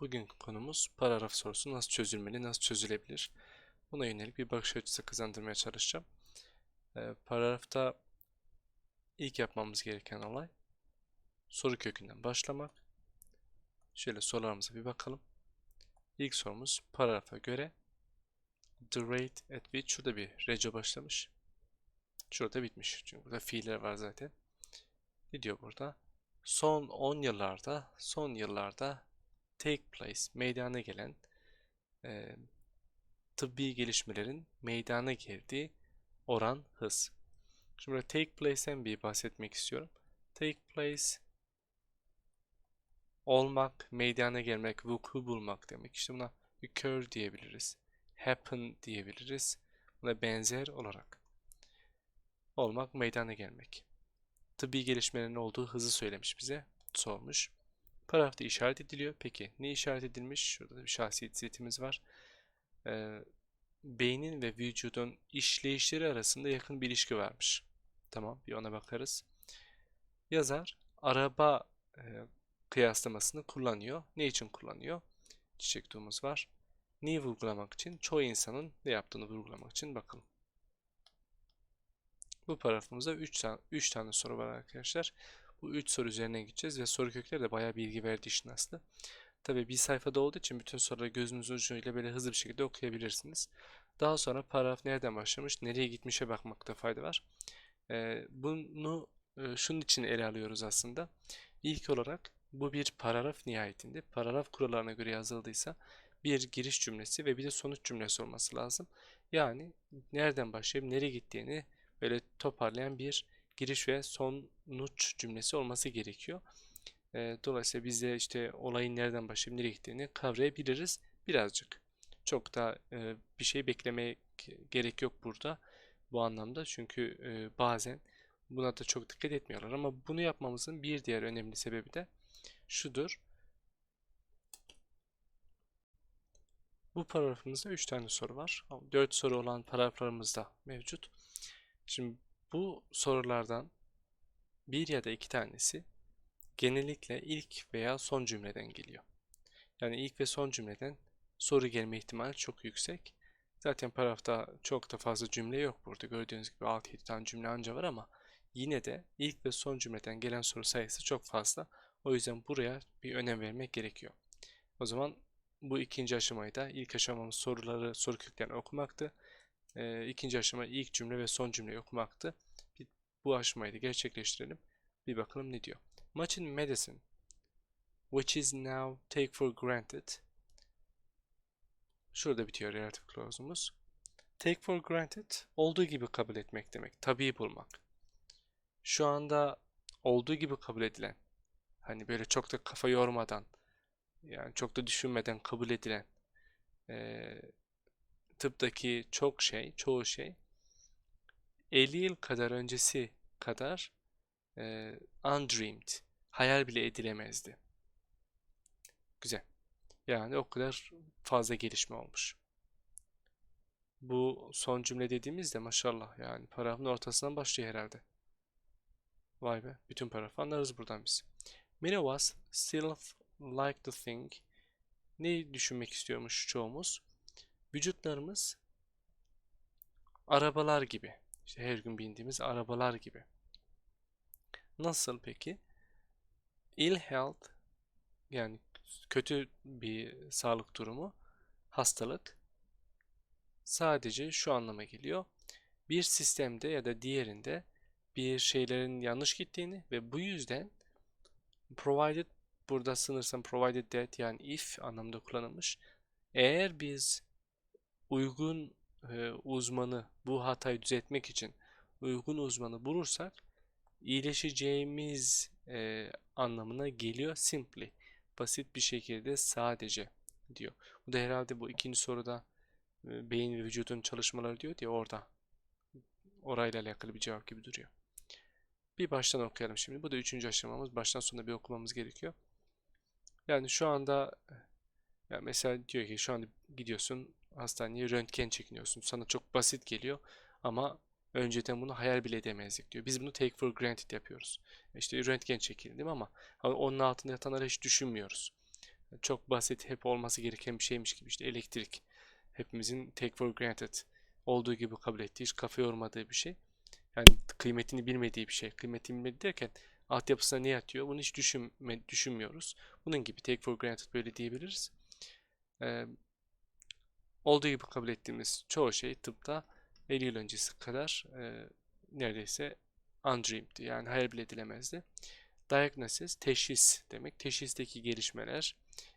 Bugünkü konumuz paragraf sorusu nasıl çözülmeli, nasıl çözülebilir? Buna yönelik bir bakış açısı kazandırmaya çalışacağım. Ee, paragrafta ilk yapmamız gereken olay soru kökünden başlamak. Şöyle sorularımıza bir bakalım. İlk sorumuz paragrafa göre the rate at which şurada bir reco başlamış. Şurada bitmiş. Çünkü burada fiiller var zaten. Ne diyor burada? Son 10 yıllarda, son yıllarda take place, meydana gelen e, tıbbi gelişmelerin meydana geldiği oran hız. Şimdi burada take place'ten bir bahsetmek istiyorum. Take place olmak, meydana gelmek, vuku bulmak demek. İşte buna occur diyebiliriz. Happen diyebiliriz. Buna benzer olarak. Olmak, meydana gelmek. Tıbbi gelişmelerin olduğu hızı söylemiş bize. Sormuş. Paragrafta işaret ediliyor. Peki ne işaret edilmiş? Şurada da bir şahsiyet setimiz var. Ee, beynin ve vücudun işleyişleri arasında yakın bir ilişki varmış. Tamam bir ona bakarız. Yazar araba e, kıyaslamasını kullanıyor. Ne için kullanıyor? Çiçek tuğumuz var. Neyi vurgulamak için? Çoğu insanın ne yaptığını vurgulamak için bakalım. Bu paragrafımızda 3 tane, 3 tane soru var arkadaşlar. Bu 3 soru üzerine gideceğiz ve soru kökleri de bayağı bilgi verdi işin aslı. Tabi bir sayfada olduğu için bütün soruları gözünüzün ucuyla böyle hızlı bir şekilde okuyabilirsiniz. Daha sonra paragraf nereden başlamış, nereye gitmişe bakmakta fayda var. Ee, bunu e, şunun için ele alıyoruz aslında. İlk olarak bu bir paragraf nihayetinde. Paragraf kurallarına göre yazıldıysa bir giriş cümlesi ve bir de sonuç cümlesi olması lazım. Yani nereden başlayıp nereye gittiğini böyle toparlayan bir giriş ve sonuç cümlesi olması gerekiyor. Dolayısıyla biz de işte olayın nereden başlayıp nereye gittiğini kavrayabiliriz birazcık. Çok da bir şey beklemeye gerek yok burada bu anlamda. Çünkü bazen buna da çok dikkat etmiyorlar. Ama bunu yapmamızın bir diğer önemli sebebi de şudur. Bu paragrafımızda 3 tane soru var. 4 soru olan paragraflarımız da mevcut. Şimdi bu sorulardan bir ya da iki tanesi genellikle ilk veya son cümleden geliyor. Yani ilk ve son cümleden soru gelme ihtimali çok yüksek. Zaten paragrafta çok da fazla cümle yok burada. Gördüğünüz gibi 6-7 tane cümle anca var ama yine de ilk ve son cümleden gelen soru sayısı çok fazla. O yüzden buraya bir önem vermek gerekiyor. O zaman bu ikinci aşamayı da ilk aşamamız soruları, soru köklerini okumaktı. Ee, ikinci aşama ilk cümle ve son cümleyi okumaktı. Bir, bu aşamayı da gerçekleştirelim. Bir bakalım ne diyor. Much in medicine, which is now take for granted. Şurada bitiyor relative clause'umuz. Take for granted, olduğu gibi kabul etmek demek. Tabii bulmak. Şu anda olduğu gibi kabul edilen, hani böyle çok da kafa yormadan, yani çok da düşünmeden kabul edilen e, tıptaki çok şey, çoğu şey 50 yıl kadar öncesi kadar e, undreamed, hayal bile edilemezdi. Güzel. Yani o kadar fazla gelişme olmuş. Bu son cümle dediğimizde maşallah yani paragrafın ortasından başlıyor herhalde. Vay be, bütün paragrafı anlarız buradan biz. Many of us still like to think. Ne düşünmek istiyormuş çoğumuz? Vücutlarımız arabalar gibi. İşte her gün bindiğimiz arabalar gibi. Nasıl peki? Ill health yani kötü bir sağlık durumu, hastalık sadece şu anlama geliyor. Bir sistemde ya da diğerinde bir şeylerin yanlış gittiğini ve bu yüzden provided burada sınırsam provided that yani if anlamda kullanılmış. Eğer biz uygun e, uzmanı bu hatayı düzeltmek için uygun uzmanı bulursak iyileşeceğimiz e, anlamına geliyor simply. Basit bir şekilde sadece diyor. Bu da herhalde bu ikinci soruda e, beyin ve vücudun çalışmaları diyor diye orada orayla alakalı bir cevap gibi duruyor. Bir baştan okuyalım şimdi. Bu da üçüncü aşamamız. Baştan sona bir okumamız gerekiyor. Yani şu anda yani mesela diyor ki şu anda gidiyorsun hastaneye röntgen çekiniyorsun. Sana çok basit geliyor ama önceden bunu hayal bile edemezdik diyor. Biz bunu take for granted yapıyoruz. İşte röntgen çekildim ama onun altında yatanları hiç düşünmüyoruz. Çok basit, hep olması gereken bir şeymiş gibi işte elektrik. Hepimizin take for granted olduğu gibi kabul ettiği, hiç kafa yormadığı bir şey. Yani kıymetini bilmediği bir şey. Kıymetini bilmediği derken altyapısına ne yatıyor bunu hiç düşünme, düşünmüyoruz. Bunun gibi take for granted böyle diyebiliriz. Ee, olduğu gibi kabul ettiğimiz çoğu şey tıpta 50 yıl öncesi kadar e, neredeyse undreamed'di. Yani hayal bile edilemezdi. Diagnosis, teşhis demek. Teşhisteki gelişmeler,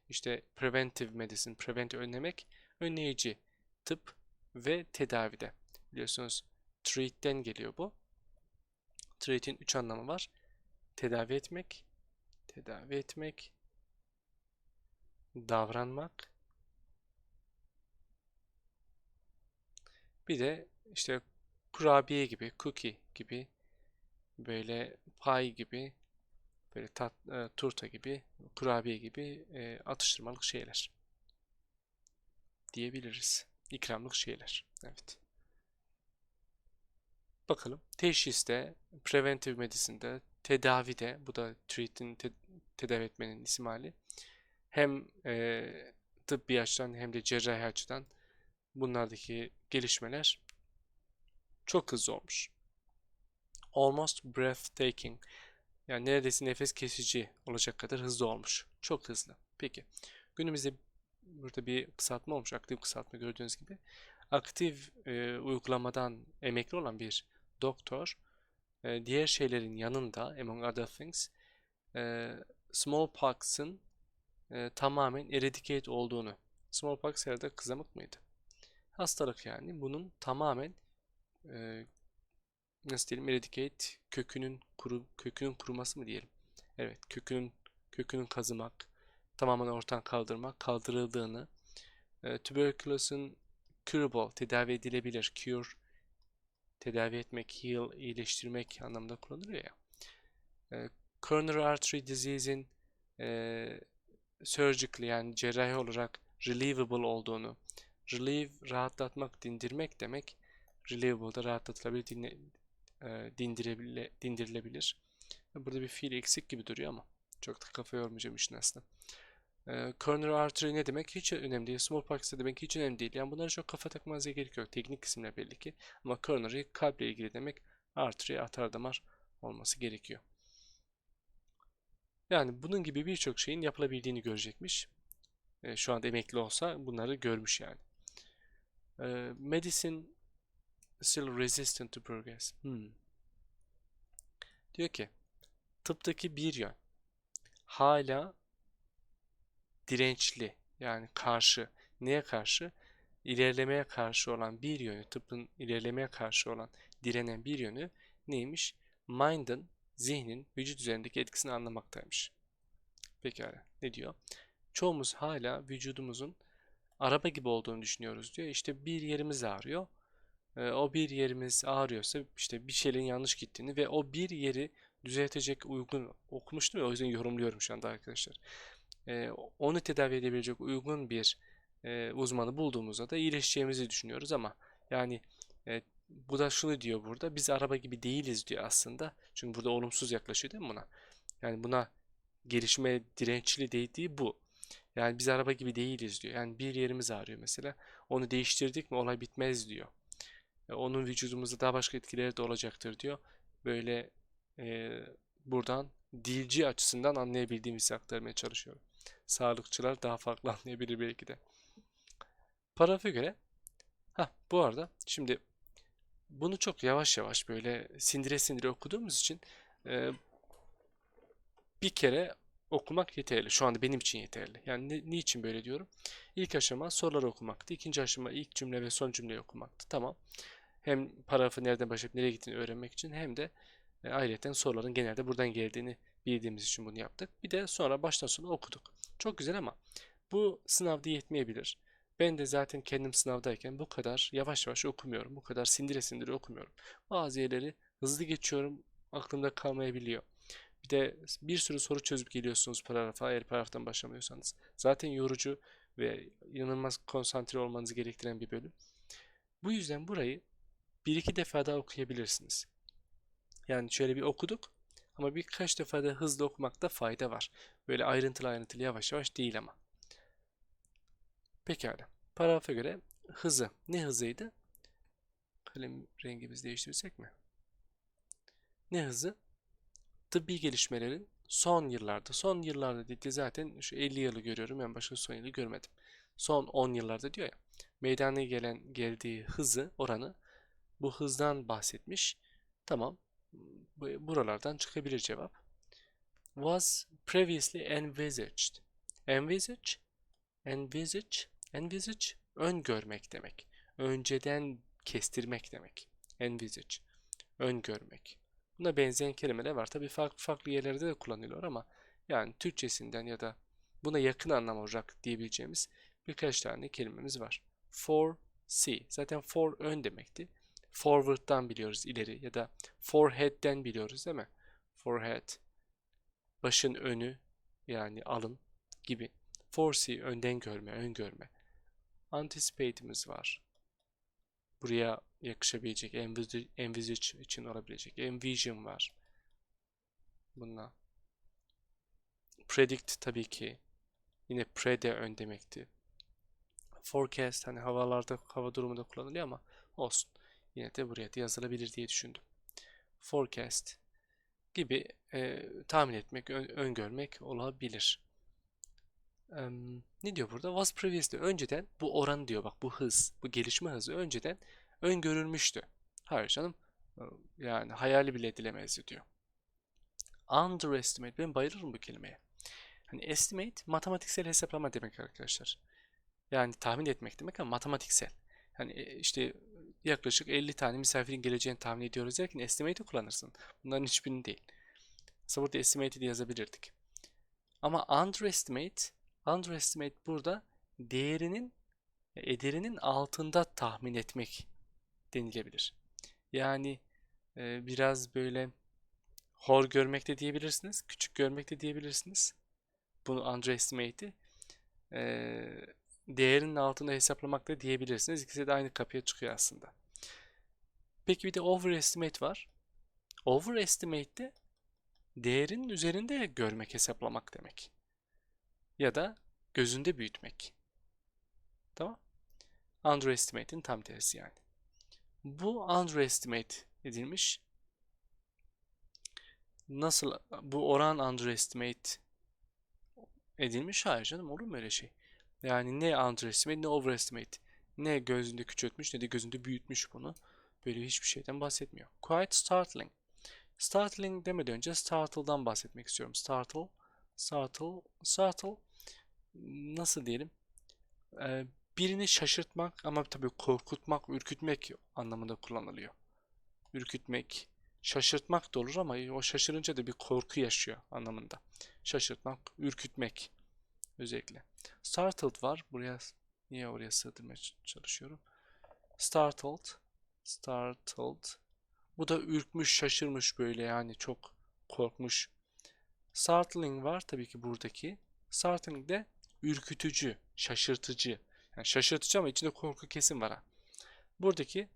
işte preventive medicine, prevent önlemek, önleyici tıp ve tedavide. Biliyorsunuz treat'ten geliyor bu. Treat'in üç anlamı var. Tedavi etmek, tedavi etmek, davranmak, bir de işte kurabiye gibi, cookie gibi, böyle pie gibi, böyle tat, e, turta gibi, kurabiye gibi e, atıştırmalık şeyler diyebiliriz. İkramlık şeyler. Evet. Bakalım. Teşhiste, preventive medicine'de, tedavide, bu da treat'in te tedavi etmenin isim hali. Hem e, tıbbi açıdan hem de cerrahi açıdan bunlardaki gelişmeler çok hızlı olmuş. Almost breathtaking. Yani neredeyse nefes kesici olacak kadar hızlı olmuş. Çok hızlı. Peki. Günümüzde burada bir kısaltma olmuş. Aktif kısaltma gördüğünüz gibi. Aktif e, uygulamadan emekli olan bir doktor e, diğer şeylerin yanında among other things e, smallpox'ın e, tamamen eradicate olduğunu smallpox herhalde kızamık mıydı? Hastalık yani. Bunun tamamen e, nasıl diyelim eradicate kökünün kuru kökünün kuruması mı diyelim? Evet, kökünün kökünün kazımak, tamamen ortadan kaldırmak, kaldırıldığını, e, tüberkülozun curable, tedavi edilebilir, cure, tedavi etmek, heal, iyileştirmek anlamında kullanılıyor ya. E, coronary artery disease'in e, surgically yani cerrahi olarak relievable olduğunu, relieve rahatlatmak, dindirmek demek, relievable da rahatlatılabilir, dinle, e, dindirebile, dindirilebilir. Burada bir fiil eksik gibi duruyor ama çok da kafa yormayacağım işin aslında. E, coronary artery ne demek? Hiç önemli değil. Smallpox ne demek? Hiç önemli değil. Yani bunlara çok kafa takmanıza gerek yok. Teknik isimler belli ki. Ama coronary kalple ilgili demek. Artery atar damar olması gerekiyor. Yani bunun gibi birçok şeyin yapılabildiğini görecekmiş. E, şu anda emekli olsa bunları görmüş yani. E, medicine still resistant to progress. Hmm. Diyor ki tıptaki bir yön hala dirençli yani karşı neye karşı? İlerlemeye karşı olan bir yönü tıbbın ilerlemeye karşı olan direnen bir yönü neymiş? Mind'ın zihnin vücut üzerindeki etkisini anlamaktaymış. Pekala ne diyor? Çoğumuz hala vücudumuzun araba gibi olduğunu düşünüyoruz diyor. İşte bir yerimiz ağrıyor e, o bir yerimiz ağrıyorsa işte bir şeylerin yanlış gittiğini ve o bir yeri düzeltecek uygun okumuştum ya o yüzden yorumluyorum şu anda arkadaşlar. E, onu tedavi edebilecek uygun bir e, uzmanı bulduğumuzda da iyileşeceğimizi düşünüyoruz ama yani e, bu da şunu diyor burada biz araba gibi değiliz diyor aslında. Çünkü burada olumsuz yaklaşıyor değil mi buna? Yani buna gelişme dirençli dediği bu. Yani biz araba gibi değiliz diyor. Yani bir yerimiz ağrıyor mesela. Onu değiştirdik mi olay bitmez diyor onun vücudumuzda daha başka etkileri de olacaktır diyor. Böyle e, buradan dilci açısından anlayabildiğimizi aktarmaya çalışıyorum. Sağlıkçılar daha farklı anlayabilir belki de. Paragrafa göre ha bu arada şimdi bunu çok yavaş yavaş böyle sindire sindire okuduğumuz için e, bir kere okumak yeterli. Şu anda benim için yeterli. Yani ni, niçin böyle diyorum? İlk aşama soruları okumaktı. İkinci aşama ilk cümle ve son cümleyi okumaktı. Tamam. Hem paragrafı nereden başlayıp nereye gittiğini öğrenmek için hem de e, ayrıca soruların genelde buradan geldiğini bildiğimiz için bunu yaptık. Bir de sonra baştan sona okuduk. Çok güzel ama bu sınavda yetmeyebilir. Ben de zaten kendim sınavdayken bu kadar yavaş yavaş okumuyorum. Bu kadar sindire sindire okumuyorum. Bazı yerleri hızlı geçiyorum. Aklımda kalmayabiliyor. Bir de bir sürü soru çözüp geliyorsunuz paragrafa eğer paragraftan başlamıyorsanız. Zaten yorucu ve inanılmaz konsantre olmanızı gerektiren bir bölüm. Bu yüzden burayı bir iki defa daha okuyabilirsiniz. Yani şöyle bir okuduk ama birkaç defa da hızlı okumakta fayda var. Böyle ayrıntılı ayrıntılı yavaş yavaş değil ama. Pekala. Paragrafa göre hızı. Ne hızıydı? Kalem rengimizi değiştirsek mi? Ne hızı? Tıbbi gelişmelerin son yıllarda, son yıllarda dedi zaten şu 50 yılı görüyorum. Ben başka son yılı görmedim. Son 10 yıllarda diyor ya. Meydana gelen geldiği hızı, oranı bu hızdan bahsetmiş. Tamam. bu- Buralardan çıkabilir cevap. Was previously envisaged. Envisage, envisage, envisage öngörmek demek. Önceden kestirmek demek. Envisage, öngörmek. Buna benzeyen kelimeler var. Tabii farklı farklı yerlerde de kullanılıyor ama yani Türkçesinden ya da buna yakın anlam olarak diyebileceğimiz birkaç tane kelimemiz var. Foresee. Zaten for ön demekti. Forward'dan biliyoruz ileri ya da forehead'den biliyoruz değil mi? Forehead. Başın önü yani alın gibi. Foresee önden görme, öngörme. Anticipate'imiz var. Buraya yakışabilecek, envisage, için olabilecek. Envision var. Bununla. Predict tabii ki. Yine pre de ön demekti. Forecast hani havalarda, hava durumunda kullanılıyor ama olsun. Yine de buraya da yazılabilir diye düşündüm. Forecast gibi e, tahmin etmek, ön- öngörmek olabilir. Em, ne diyor burada? Was previously. Önceden bu oran diyor bak bu hız, bu gelişme hızı önceden öngörülmüştü. Hayır canım. Yani hayali bile edilemezdi diyor. Underestimate. Ben bayılırım bu kelimeye. Hani estimate matematiksel hesaplama demek arkadaşlar. Yani tahmin etmek demek ama matematiksel. Hani e, işte yaklaşık 50 tane misafirin geleceğini tahmin ediyoruz derken estimate'i kullanırsın. Bunların hiçbirini değil. Mesela burada estimate'i de yazabilirdik. Ama underestimate, underestimate burada değerinin, ederinin altında tahmin etmek denilebilir. Yani e, biraz böyle hor görmek de diyebilirsiniz, küçük görmek de diyebilirsiniz. Bunu underestimate'i e, değerinin altında hesaplamak da diyebilirsiniz. İkisi de aynı kapıya çıkıyor aslında. Peki bir de overestimate var. Overestimate de değerinin üzerinde görmek, hesaplamak demek. Ya da gözünde büyütmek. Tamam? Underestimate'in tam tersi yani. Bu underestimate edilmiş. Nasıl bu oran underestimate edilmiş? Hayır canım olur mu öyle şey? Yani ne underestimate ne overestimate. Ne gözünde küçültmüş ne de gözünde büyütmüş bunu. Böyle hiçbir şeyden bahsetmiyor. Quite startling. Startling demeden önce startle'dan bahsetmek istiyorum. Startle, startle, startle nasıl diyelim? Ee, birini şaşırtmak ama tabii korkutmak, ürkütmek anlamında kullanılıyor. Ürkütmek, şaşırtmak da olur ama o şaşırınca da bir korku yaşıyor anlamında. Şaşırtmak, ürkütmek özellikle. Startled var. Buraya niye oraya sığdırmaya çalışıyorum. Startled, startled. Bu da ürkmüş, şaşırmış böyle yani çok korkmuş. Startling var tabii ki buradaki. Startling de ürkütücü, şaşırtıcı. Yani şaşırtıcı ama içinde korku kesin var ha. Buradaki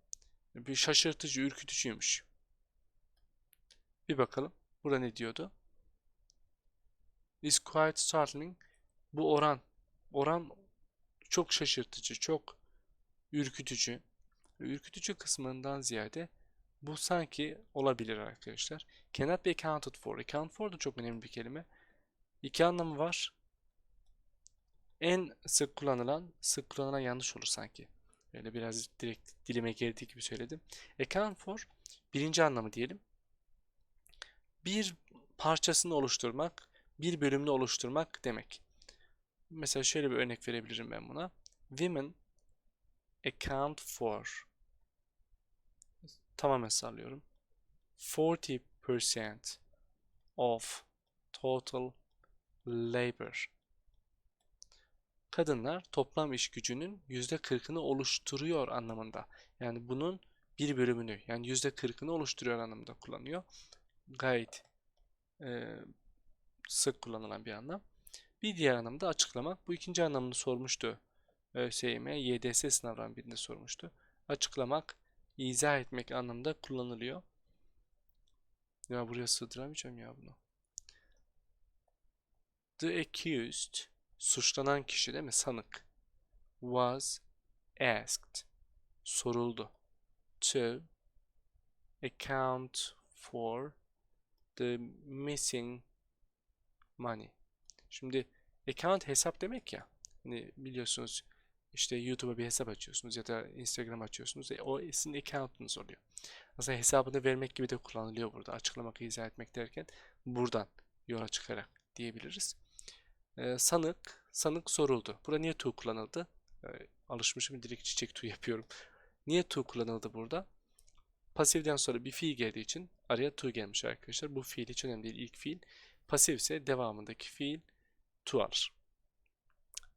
bir şaşırtıcı, ürkütücüymüş. Bir bakalım. Burada ne diyordu? Is quite startling. Bu oran. Oran çok şaşırtıcı, çok ürkütücü. Ürkütücü kısmından ziyade bu sanki olabilir arkadaşlar. Cannot be accounted for. Account for da çok önemli bir kelime. İki anlamı var. En sık kullanılan, sık kullanılan yanlış olur sanki. Böyle biraz direkt dilime geldiği gibi söyledim. Account for birinci anlamı diyelim. Bir parçasını oluşturmak, bir bölümünü oluşturmak demek. Mesela şöyle bir örnek verebilirim ben buna. Women account for tamamen sallıyorum. 40% of total labor. Kadınlar toplam iş gücünün %40'ını oluşturuyor anlamında. Yani bunun bir bölümünü yani %40'ını oluşturuyor anlamında kullanıyor. Gayet e, sık kullanılan bir anlam. Bir diğer anlamda açıklamak. Bu ikinci anlamını sormuştu. ÖSYM, YDS sınavından birinde sormuştu. Açıklamak, izah etmek anlamında kullanılıyor. Ya buraya sığdıramayacağım ya bunu. The accused, suçlanan kişi değil mi? Sanık. was asked soruldu to account for the missing money. Şimdi account hesap demek ya. Hani biliyorsunuz işte YouTube'a bir hesap açıyorsunuz ya da Instagram açıyorsunuz. E, o sizin account'unuz oluyor. Aslında hesabını vermek gibi de kullanılıyor burada. Açıklamak, izah etmek derken buradan yola çıkarak diyebiliriz. Ee, sanık, sanık soruldu. Burada niye to kullanıldı? Ee, alışmışım direkt çiçek to yapıyorum. Niye to kullanıldı burada? Pasiften sonra bir fiil geldiği için araya to gelmiş arkadaşlar. Bu fiil hiç önemli değil. İlk fiil. Pasif ise devamındaki fiil to alır.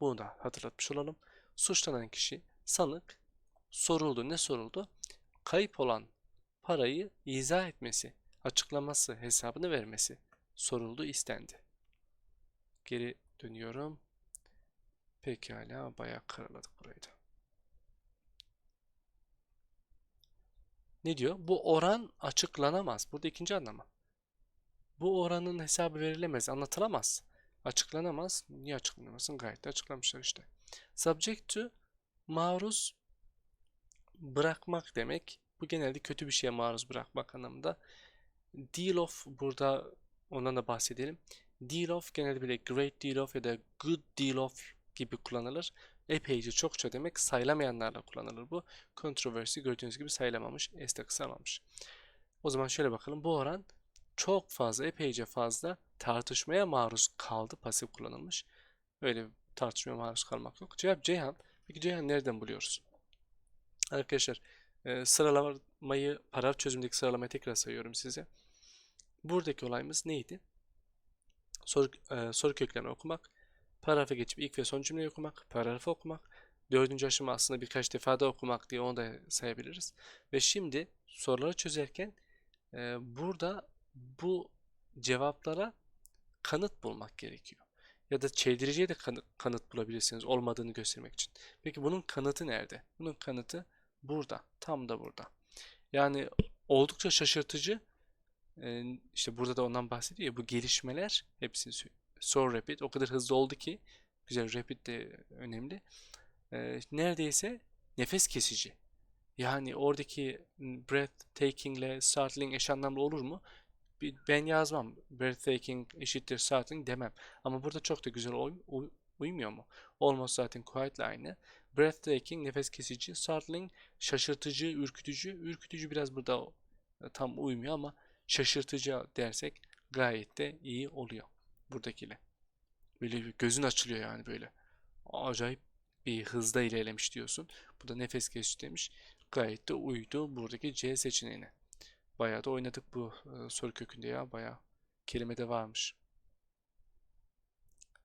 Bunu da hatırlatmış olalım. Suçlanan kişi sanık soruldu. Ne soruldu? Kayıp olan parayı izah etmesi, açıklaması, hesabını vermesi soruldu, istendi. Geri dönüyorum. Pekala, bayağı karaladık burayı da. Ne diyor? Bu oran açıklanamaz. Burada ikinci anlamı. Bu oranın hesabı verilemez, anlatılamaz. Açıklanamaz. Niye açıklanamasın? Gayet de açıklamışlar işte. Subject to maruz bırakmak demek. Bu genelde kötü bir şeye maruz bırakmak anlamında. Deal of burada ondan da bahsedelim. Deal of genelde böyle great deal of ya da good deal of gibi kullanılır. Epeyce çokça demek sayılamayanlarla kullanılır bu. Controversy gördüğünüz gibi sayılamamış. S de kısalmamış. O zaman şöyle bakalım. Bu oran çok fazla, epeyce fazla tartışmaya maruz kaldı. Pasif kullanılmış. Öyle bir tartışmaya maruz kalmak yok. Cevap Ceyhan. Peki Ceyhan nereden buluyoruz? Arkadaşlar e, sıralamayı, paragraf çözümündeki sıralamayı tekrar sayıyorum size. Buradaki olayımız neydi? Soru, e, soru köklerini okumak, paragrafa geçip ilk ve son cümleyi okumak, paragrafı okumak, dördüncü aşama aslında birkaç defa da okumak diye onu da sayabiliriz. Ve şimdi soruları çözerken e, burada bu cevaplara kanıt bulmak gerekiyor. Ya da çeldiriciye de kanıt, kanıt bulabilirsiniz olmadığını göstermek için. Peki bunun kanıtı nerede? Bunun kanıtı burada. Tam da burada. Yani oldukça şaşırtıcı. İşte burada da ondan bahsediyor ya bu gelişmeler hepsini so rapid o kadar hızlı oldu ki güzel rapid de önemli. Neredeyse nefes kesici. Yani oradaki breathtaking ile startling eş anlamlı olur mu? Ben yazmam. Breathtaking eşittir startling demem. Ama burada çok da güzel uy uy uymuyor mu? Almost zaten quite ile aynı. Breathtaking nefes kesici. Startling şaşırtıcı, ürkütücü. Ürkütücü biraz burada tam uymuyor ama şaşırtıcı dersek gayet de iyi oluyor buradakiyle. Böyle bir gözün açılıyor yani böyle. Acayip bir hızda ilerlemiş diyorsun. Bu da nefes kesici demiş. Gayet de uydu buradaki C seçeneğine. Bayağı da oynadık bu e, soru kökünde ya. Bayağı kelime de varmış.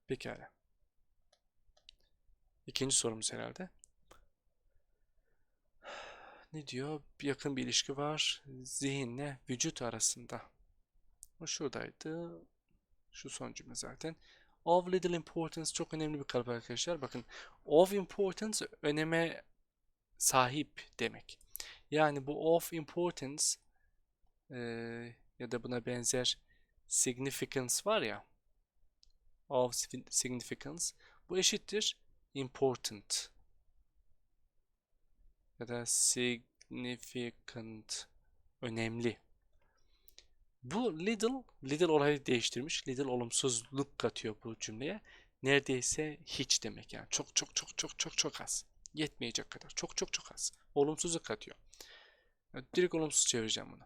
Pekala. İkinci sorumuz herhalde. Ne diyor? Yakın bir ilişki var. Zihinle vücut arasında. O şuradaydı. Şu son cümle zaten. Of little importance çok önemli bir kalıp arkadaşlar. Bakın of importance öneme sahip demek. Yani bu of importance e, ya da buna benzer significance var ya of significance bu eşittir important ya da significant önemli. Bu little, little olayı değiştirmiş. Little olumsuzluk katıyor bu cümleye. Neredeyse hiç demek yani. Çok çok çok çok çok çok az. Yetmeyecek kadar. Çok çok çok az. Olumsuzluk katıyor. Direkt olumsuz çevireceğim bunu.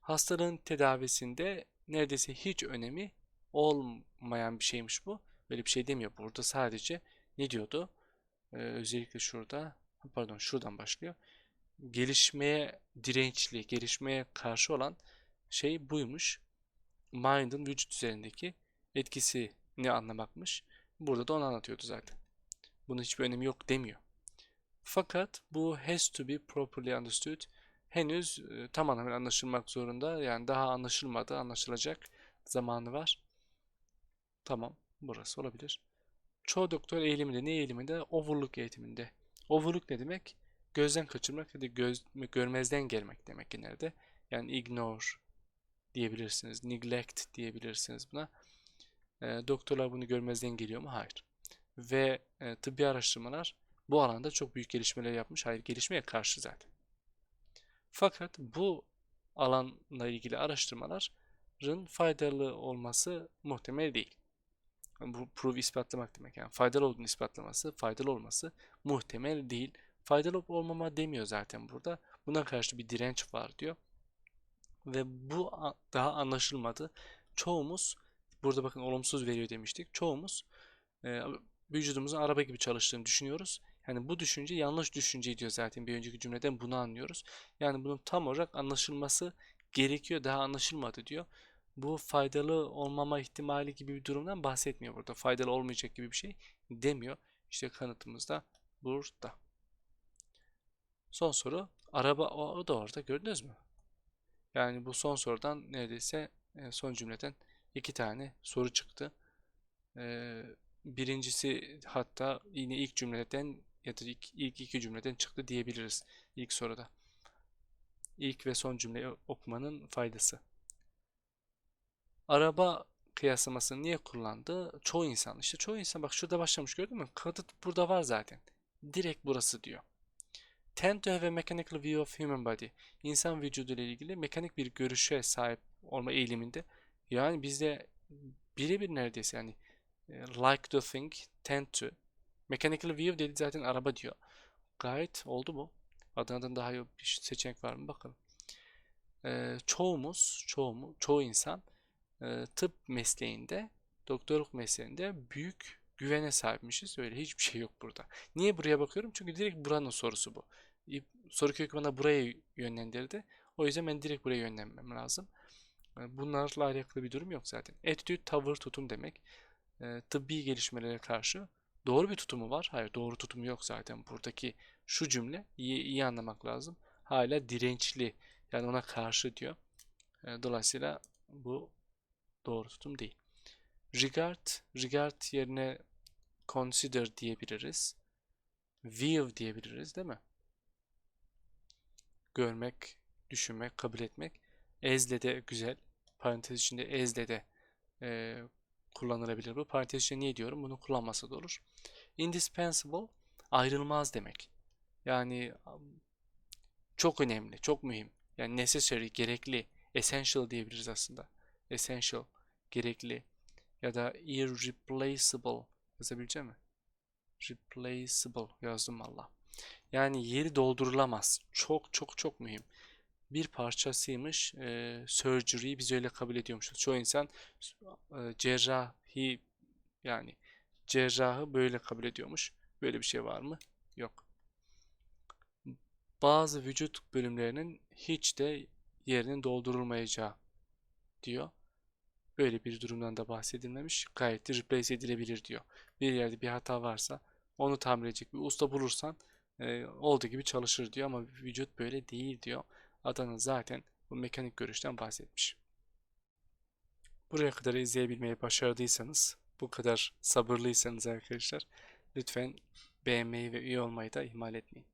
Hastalığın tedavisinde neredeyse hiç önemi olmayan bir şeymiş bu. Böyle bir şey demiyor. Burada sadece ne diyordu? Ee, özellikle şurada pardon şuradan başlıyor. Gelişmeye dirençli, gelişmeye karşı olan şey buymuş. Mind'ın vücut üzerindeki etkisini anlamakmış. Burada da onu anlatıyordu zaten. Bunun hiçbir önemi yok demiyor. Fakat bu has to be properly understood henüz e, tam anlamıyla anlaşılmak zorunda. Yani daha anlaşılmadı, anlaşılacak zamanı var. Tamam, burası olabilir. Çoğu doktor eğiliminde, ne eğiliminde? Overlook eğitiminde. Overlook ne demek? Gözden kaçırmak ya da göz, görmezden gelmek demek genelde. Yani ignore diyebilirsiniz, neglect diyebilirsiniz buna. E, doktorlar bunu görmezden geliyor mu? Hayır. ve e, tıbbi araştırmalar bu alanda çok büyük gelişmeler yapmış. Hayır, gelişmeye karşı zaten. Fakat bu alanla ilgili araştırmaların faydalı olması muhtemel değil. Bu proof ispatlamak demek. Yani faydalı olduğunu ispatlaması, faydalı olması muhtemel değil. Faydalı olmama demiyor zaten burada. Buna karşı bir direnç var diyor. Ve bu daha anlaşılmadı. Çoğumuz, burada bakın olumsuz veriyor demiştik. Çoğumuz e, vücudumuzun araba gibi çalıştığını düşünüyoruz. Yani bu düşünce yanlış düşünce diyor zaten bir önceki cümleden bunu anlıyoruz. Yani bunun tam olarak anlaşılması gerekiyor daha anlaşılmadı diyor. Bu faydalı olmama ihtimali gibi bir durumdan bahsetmiyor burada. Faydalı olmayacak gibi bir şey demiyor. İşte kanıtımız da burada. Son soru. Araba o, da orada gördünüz mü? Yani bu son sorudan neredeyse e, son cümleden iki tane soru çıktı. Ee, birincisi hatta yine ilk cümleden ya da ilk, ilk iki cümleden çıktı diyebiliriz ilk soruda. İlk ve son cümleyi okumanın faydası. Araba kıyaslamasını niye kullandı? Çoğu insan işte çoğu insan bak şurada başlamış gördün mü? Kanıt burada var zaten. Direkt burası diyor. Tend to have a mechanical view of human body. İnsan vücudu ile ilgili mekanik bir görüşe sahip olma eğiliminde. Yani bizde birebir neredeyse yani e, like to think, tend to. Mechanical view dedi zaten araba diyor. Gayet oldu mu? Adana'dan daha iyi bir seçenek var mı bakalım. Ee, çoğumuz, çoğu mu, çoğu insan e, tıp mesleğinde, doktorluk mesleğinde büyük güvene sahipmişiz. Öyle hiçbir şey yok burada. Niye buraya bakıyorum? Çünkü direkt buranın sorusu bu. Soru kökü bana buraya yönlendirdi. O yüzden ben direkt buraya yönlenmem lazım. Bunlarla alakalı bir durum yok zaten. Attitude, tavır, tutum demek. E, tıbbi gelişmelere karşı doğru bir tutumu var. Hayır, doğru tutumu yok zaten. Buradaki şu cümle iyi, iyi anlamak lazım. Hala dirençli. Yani ona karşı diyor. E, Dolayısıyla bu doğru tutum değil. Regard, regard yerine consider diyebiliriz. View diyebiliriz değil mi? Görmek, düşünmek, kabul etmek. Ezle de güzel. Parantez içinde ezle de e, kullanılabilir bu. Parantez içinde niye diyorum? Bunu kullanmasa da olur. Indispensable, ayrılmaz demek. Yani çok önemli, çok mühim. Yani necessary, gerekli, essential diyebiliriz aslında. Essential, gerekli ya da irreplaceable yazabilecek mi? Replaceable yazdım valla. Yani yeri doldurulamaz. Çok çok çok mühim. Bir parçasıymış. E, surgery'yi biz öyle kabul ediyormuşuz. Çoğu insan e, cerrahi yani cerrahı böyle kabul ediyormuş. Böyle bir şey var mı? Yok. Bazı vücut bölümlerinin hiç de yerinin doldurulmayacağı diyor. Böyle bir durumdan da bahsedilmemiş. Gayet de replace edilebilir diyor. Bir yerde bir hata varsa onu tamir edecek bir usta bulursan e, olduğu gibi çalışır diyor ama vücut böyle değil diyor. Adana zaten bu mekanik görüşten bahsetmiş. Buraya kadar izleyebilmeyi başardıysanız, bu kadar sabırlıysanız arkadaşlar lütfen beğenmeyi ve üye olmayı da ihmal etmeyin.